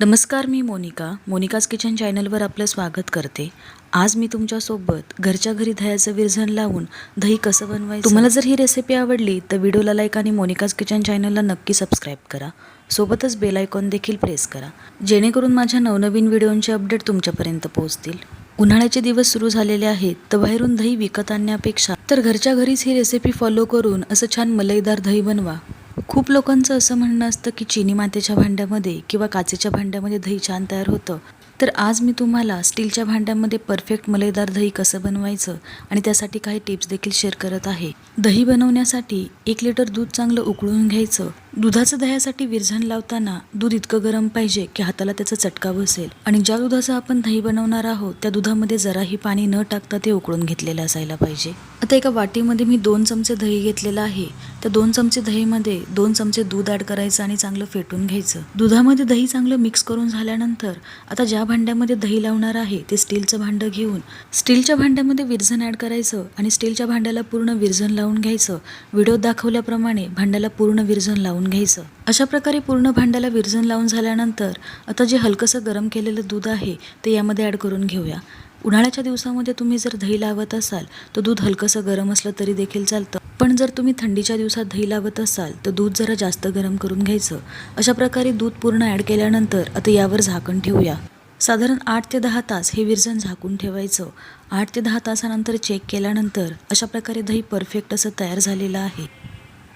नमस्कार मी Monika. Monika's kitchen चॅनलवर आपलं स्वागत करते. आज मी तुमच्यासोबत घरच्या घरी दह्याचं विरझण लावून दही कसं बनवायचं तुम्हाला जर ही रेसिपी आवडली तर व्हिडिओला लाईक आणि मोनिकाज किचन चॅनलला नक्की सबस्क्राईब करा. सोबतच बेल आयकॉन देखील प्रेस करा. जेणेकरून माझ्या नवनवीन व्हिडिओंचे अपडेट तुमच्यापर्यंत पोहोचतील. उन्हाळ्याचे दिवस सुरू झालेले आहेत तर बाहेरून दही विकत आणण्यापेक्षा तर घरच्या घरीच ही रेसिपी फॉलो करून असं छान मलईदार दही बनवा. खूप लोकांचं असं म्हणणं असतं की चिनी मातेच्या भांड्यामध्ये किंवा काचेच्या भांड्यामध्ये दही छान तयार होतं. तर आज मी तुम्हाला स्टीलच्या भांड्यामध्ये परफेक्ट मलईदार दही कसं बनवायचं आणि त्यासाठी काही टिप्स देखील शेअर करत आहे. दही बनवण्यासाठी एक लिटर दूध चांगलं उकळून घ्यायचं दुधाचं दह्यासाठी विरझण लावताना दूध इतकं गरम पाहिजे की हाताला त्याचा चटका बसेल आणि ज्या दुधाचं आपण दही बनवणार आहोत त्या दुधामध्ये जराही पाणी न टाकता ते उकळून घेतलेलं असायला पाहिजे. आता एका वाटीमध्ये मी दोन चमचे दही घेतलेलं आहे. त्या दोन चमचे दहीमध्ये दोन चमचे दूध ॲड करायचं आणि चांगलं फेटून घ्यायचं. दुधामध्ये दही चांगलं मिक्स करून झाल्यानंतर आता ज्या भांड्यामध्ये दही लावणार आहे ते स्टीलचं भांडं घेऊन. स्टीलच्या भांड्यामध्ये विरझण ॲड करायचं आणि स्टीलच्या भांड्याला पूर्ण विरझण लावून घ्यायचं. व्हिडिओत दाखवल्याप्रमाणे भांड्याला पूर्ण विरझण लावून घ्यायचं. अशा प्रकारे पूर्ण भांड्याला विरजण लावून झाल्यानंतर आता जे हलकंसं गरम केलेलं दूध आहे ते यामध्ये ॲड करून घेऊया. उन्हाळ्याच्या दिवसामध्ये तुम्ही जर दही लावत असाल तर दूध हलकंसं गरम असलं तरी देखील चालतं. पण जर तुम्ही थंडीच्या दिवसात दही लावत असाल तर दूध जरा जास्त गरम करून घ्यायचं. अशा प्रकारे दूध पूर्ण ॲड केल्यानंतर आता यावर झाकण ठेवूया. साधारण आठ ते दहा तास हे विरजण झाकून ठेवायचं. आठ ते दहा तासानंतर चेक केल्यानंतर अशा प्रकारे दही परफेक्ट असं तयार झालेलं आहे.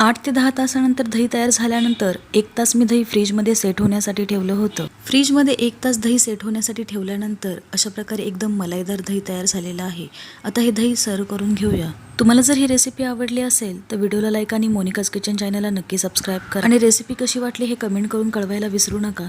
आठ ते दहा तासानंतर दही तयार झाल्यानंतर एक तास मी दही फ्रीजमध्ये सेट होण्यासाठी ठेवलं होतं. फ्रीजमध्ये एक तास दही सेट होण्यासाठी ठेवल्यानंतर अशा प्रकारे एकदम मलाईदार दही तयार झालेलं आहे. आता हे दही सर्व करून घेऊया. तुम्हाला जर ही रेसिपी आवडली असेल तर व्हिडिओला लाईक आणि मोनिकाज किचन चॅनलला नक्की सबस्क्राईब करा. आणि रेसिपी कशी वाटली हे कमेंट करून कळवायला विसरू नका.